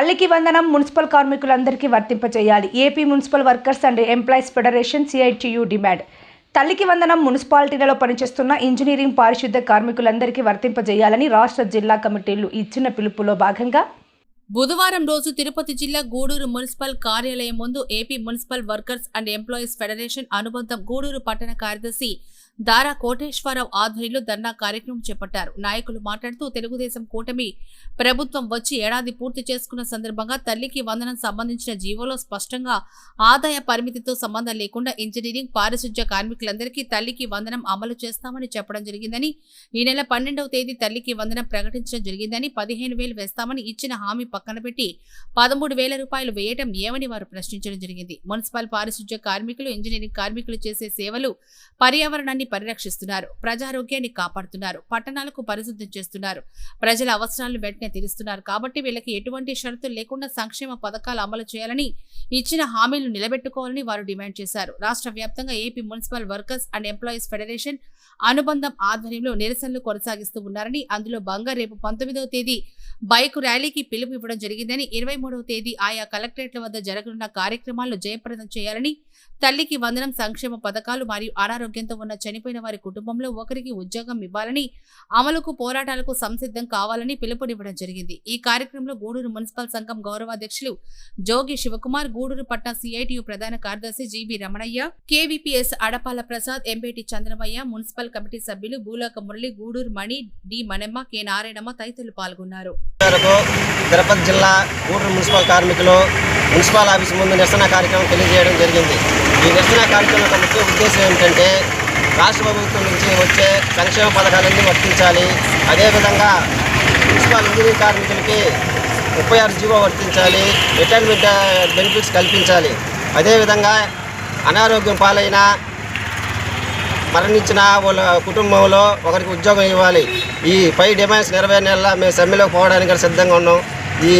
తల్లికి వందనం మున్సిపల్ కార్మికులందరికీ వర్తింపచేయాలి. AP municipal workers and employees federation CITU demand. తల్లికి వందనం మున్సిపాలిటీలలో పనిచేస్తున్న ఇంజనీరింగ్ పారిశుద్ధ కార్మికులందరికీ వర్తింపజేయాలని రాష్ట్ర జిల్లా కమిటీలు ఇచ్చిన పిలుపులో భాగంగా బుధవారం రోజు తిరుపతి జిల్లా గూడూరు మున్సిపల్ కార్యాలయం ముందు AP municipal workers and employees federation అనుబంధం గూడూరు పట్టణ కార్యదర్శి దారా కోటేశ్వరరావు ఆధ్వర్యంలో ధర్నా కార్యక్రమం చేపట్టారు. నాయకులు మాట్లాడుతూ తెలుగుదేశం కూటమి ప్రభుత్వం వచ్చి ఏడాది పూర్తి చేసుకున్న సందర్భంగా తల్లికి వందనం సంబంధించిన జీవోలో స్పష్టంగా ఆదాయ పరిమితితో సంబంధం లేకుండా ఇంజనీరింగ్ పారిశుధ్య కార్మికులందరికీ తల్లికి వందనం అమలు చేస్తామని చెప్పడం జరిగిందని ఈ నెల పన్నెండవ తేదీ తల్లికి వందనం ప్రకటించడం జరిగిందని పదిహేను వేలు వేస్తామని ఇచ్చిన హామీ పక్కన పెట్టి పదమూడు వేల రూపాయలు వేయటం ఏమని వారు ప్రశ్నించడం జరిగింది. మున్సిపల్ పారిశుధ్య కార్మికులు ఇంజనీరింగ్ కార్మికులు చేసే సేవలు పర్యావరణాన్ని పరిరక్షిస్తున్నారు. ప్రజారోగ్యాన్ని కాపాడుతున్నారు. పట్టణాలకు పరిశుద్ధం చేస్తున్నారు. ప్రజల అవసరాలను వెంటనే తీరుస్తున్నారు. కాబట్టి వీళ్ళకి ఎటువంటి షరతులు లేకుండా సంక్షేమ పథకాలు అమలు చేయాలని ఇచ్చిన హామీలు నిలబెట్టుకోవాలని వారు డిమాండ్ చేశారు. రాష్ట్ర వ్యాప్తంగా AP municipal workers and employees federation అనుబంధం ఆధ్వర్యంలో నిరసనలు కొనసాగిస్తూ ఉన్నారని అందులో బంగారు రేపు పంతొమ్మిదవ తేదీ బైక్ ర్యాలీకి పిలుపు ఇవ్వడం జరిగిందని ఇరవై మూడవ తేదీ ఆయా కలెక్టరేట్ల వద్ద జరగనున్న కార్యక్రమాలను జయప్రదం చేయాలని తల్లికి వందనం సంక్షేమ పథకాలు మరియు అనారోగ్యంతో ఉన్న చని చనిపోయిన వారి కుటుంబంలో ఒకరికి ఉద్యోగం ఇవ్వాలని అమలుకు పోరాటాలకు సంసిద్ధం కావాలని పిలుపునివ్వడం జరిగింది. ఈ కార్యక్రమంలో గూడూరు మున్సిపల్ సంఘం గౌరవాధ్యక్షులు జోగి శివకుమార్ గూడూరు పట్న సిఐటియు ప్రధాన కార్యదర్శి GB Ramanayya KVPS Adapala Prasad Empeti Chandramayya municipal committee సభ్యులు బూలాక మురళి గూడూరు మణి డి మనెమ్మ కె నారాయణమ్మ తదితరులు పాల్గొన్నారు. తిరుపతి జిల్లా గూడూరు మున్సిపల్ కార్మికులు మున్సిపల్ ఆఫీస్ ముందు నిరసన కార్యక్రమం తెలియజేయడం జరిగింది. ఈ నిరసన కార్యక్రమం యొక్క ముఖ్య ఉద్దేశం ఏమిటంటే రాష్ట్ర ప్రభుత్వం నుంచి వచ్చే సంక్షేమ పథకాలన్నీ వర్తించాలి. అదేవిధంగా మున్సిపల్ ఇంజనీరింగ్ కార్మికులకి ముప్పై ఆరు జీవో వర్తించాలి. రిటైర్మెంట్ బెనిఫిట్స్ కల్పించాలి. అదేవిధంగా అనారోగ్యం పాలైన మరణించిన వాళ్ళ కుటుంబంలో ఒకరికి ఉద్యోగం ఇవ్వాలి. ఈ పై డిమాండ్స్ నెరవేరేలా మేము సమ్మెలోకి పోవడానికి సిద్ధంగా ఉన్నాం. ఈ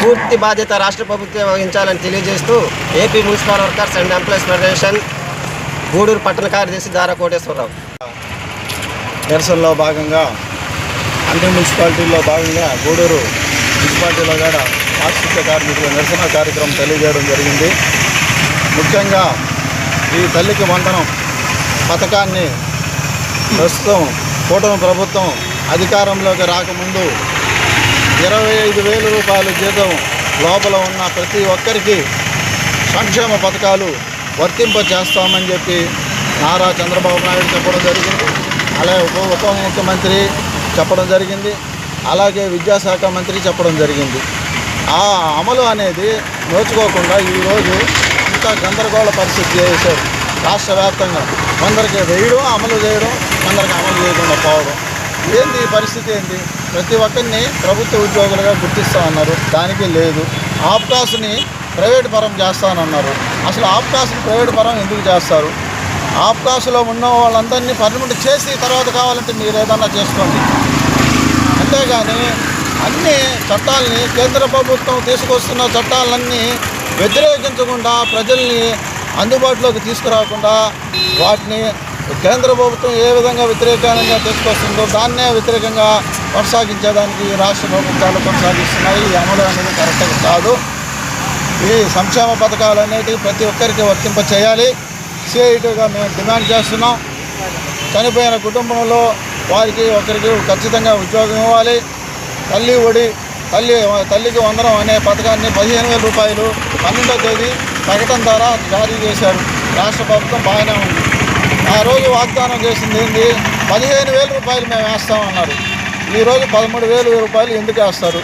పూర్తి బాధ్యత రాష్ట్ర ప్రభుత్వం వహించాలని తెలియజేస్తూ AP municipal workers and employees federation Gudur పట్టణ కార్యదర్శి దారా కోటేశ్వరరావు. నిరసనలో భాగంగా అన్ని మున్సిపాలిటీల్లో భాగంగా గూడూరు మున్సిపాలిటీలో కూడా పారిశుద్ధ్య కార్మికుల నిరసన కార్యక్రమం తెలియజేయడం జరిగింది. ముఖ్యంగా ఈ తల్లికి వందనం పథకాన్ని ప్రస్తుతం కూటమి ప్రభుత్వం అధికారంలోకి రాకముందు ఇరవై ఐదు వేల రూపాయల జీతం లోపల ఉన్న ప్రతి ఒక్కరికి సంక్షేమ పథకాలు వర్తింప చేస్తామని చెప్పి నారా చంద్రబాబు నాయుడు చెప్పడం జరిగింది. అలాగే ఉప ఉప ముఖ్యమంత్రి చెప్పడం జరిగింది. అలాగే విద్యాశాఖ మంత్రి చెప్పడం జరిగింది. ఆ అమలు అనేది నోచుకోకుండా ఈరోజు ఇంత గందరగోళ పరిస్థితి చేశారు. రాష్ట్ర వ్యాప్తంగా కొందరికి వేయడం అమలు చేయడం కొందరికి అమలు చేయకుండా పోవడం. ఏంది ఈ పరిస్థితి ఏంటి ప్రతి ఒక్కరిని ప్రభుత్వ ఉద్యోగులుగా గుర్తిస్తా ఉన్నారు. దానికి లేదు. ఆప్కాస్ని ప్రైవేట్ పరం చేస్తానన్నారు. అసలు ఆప్కాస్ని ప్రైవేట్ పరం ఎందుకు చేస్తారు? ఆప్కాస్లో ఉన్న వాళ్ళందరినీ పర్మిట్ చేసి తర్వాత కావాలంటే మీరు ఏదన్నా చేసుకోండి. అంతేగాని అన్ని చట్టాలని కేంద్ర ప్రభుత్వం తీసుకొస్తున్న చట్టాలన్నీ వ్యతిరేకించకుండా ప్రజల్ని అందుబాటులోకి తీసుకురాకుండా వాటిని కేంద్ర ప్రభుత్వం ఏ విధంగా వ్యతిరేకంగా తీసుకొస్తుందో దాన్నే వ్యతిరేకంగా కొనసాగించేదానికి రాష్ట్ర ప్రభుత్వాలు కొనసాగిస్తున్నాయి. ఈ అమలు అనేది కరెక్ట్గా కాదు. ఈ సంక్షేమ పథకాలు అనేటివి ప్రతి ఒక్కరికి వర్తింప చేయాలి. సిఐటీగా మేము డిమాండ్ చేస్తున్నాం. చనిపోయిన కుటుంబంలో వారికి ఒకరికి ఖచ్చితంగా ఉద్యోగం ఇవ్వాలి. తల్లి ఒడి తల్లి తల్లికి వందనం అనే పథకాన్ని పదిహేను వేల రూపాయలు పన్నెండో తేదీ ప్రకటన ద్వారా జారీ చేశారు. రాష్ట్ర ప్రభుత్వం బాగానే ఉంది. ఆ రోజు వాగ్దానం చేసింది ఏంటి పదిహేను వేల రూపాయలు మేము వేస్తామన్నారు. ఈరోజు పదమూడు వేల రూపాయలు ఎందుకు వేస్తారు?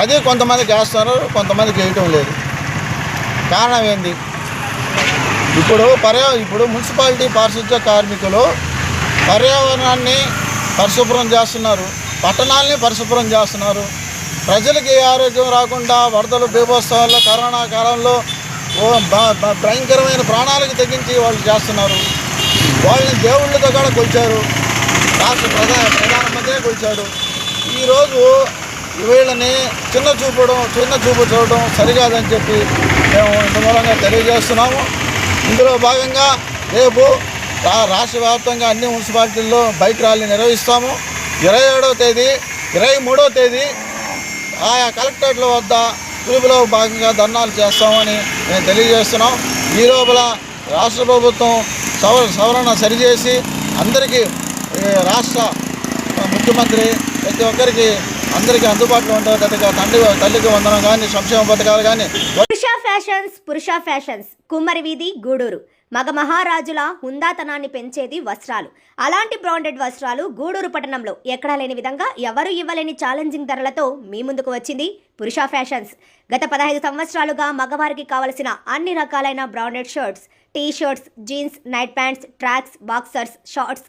అదే కొంతమందికి వేస్తారు కొంతమందికి వేయటం లేదు. కారణం ఏంది? ఇప్పుడు పర్యా ఇప్పుడు మున్సిపాలిటీ పారిశుద్ధ్య కార్మికులు పర్యావరణాన్ని పరిశుభ్రం చేస్తున్నారు. పట్టణాలని పరిశుభ్రం చేస్తున్నారు. ప్రజలకి ఆరోగ్యం రాకుండా వరదలు బీభోత్సవాల్లో కరోనా కాలంలో ఓ భయంకరమైన ప్రాణాలకు తగ్గించి వాళ్ళు చేస్తున్నారు. వాళ్ళని దేవుళ్ళతో కూడా కొలిచారు. రాష్ట్ర ప్రధాన ప్రధానమంత్రి కొలిచాడు. ఈరోజు వీళ్ళని చిన్న చూపడం చిన్న చూపు చూడడం సరికాదని చెప్పి మేము ఇంత మూలంగా తెలియజేస్తున్నాము. ఇందులో భాగంగా రేపు రా రాష్ట్ర వ్యాప్తంగా అన్ని మున్సిపాలిటీల్లో బైక్ ర్యాలీ నిర్వహిస్తాము. ఇరవై ఏడవ తేదీ ఇరవై మూడవ తేదీ ఆయా కలెక్టరేట్ల వద్ద పిలుపులో భాగంగా ధర్నాలు చేస్తామని మేము తెలియజేస్తున్నాం. ఈ లోపల రాష్ట్ర ప్రభుత్వం సవ సవరణ సరిచేసి అందరికీ రాష్ట్ర ముఖ్యమంత్రి ప్రతి ఒక్కరికి అందరికీ అందుబాటులో ఉండేటట్టుగా తండ్రి తల్లికి వందనం కానీ సంక్షేమ పథకాలు కానీ పురుష ఫ్యాషన్స్ పురుష ఫ్యాషన్స్. కుమ్మరి వీధి గూడూరు. మగ మహారాజుల హుందాతనాన్ని పెంచేది వస్త్రాలు. అలాంటి బ్రాండెడ్ వస్త్రాలు గూడూరు పట్టణంలో ఎక్కడా లేని విధంగా ఎవరు ఇవ్వలేని ఛాలెంజింగ్ ధరలతో మీ ముందుకు వచ్చింది పురుష ఫ్యాషన్స్. గత పదహైదు సంవత్సరాలుగా మగవారికి కావలసిన అన్ని రకాలైన branded shirts T shirts jeans night pants tracks boxers shorts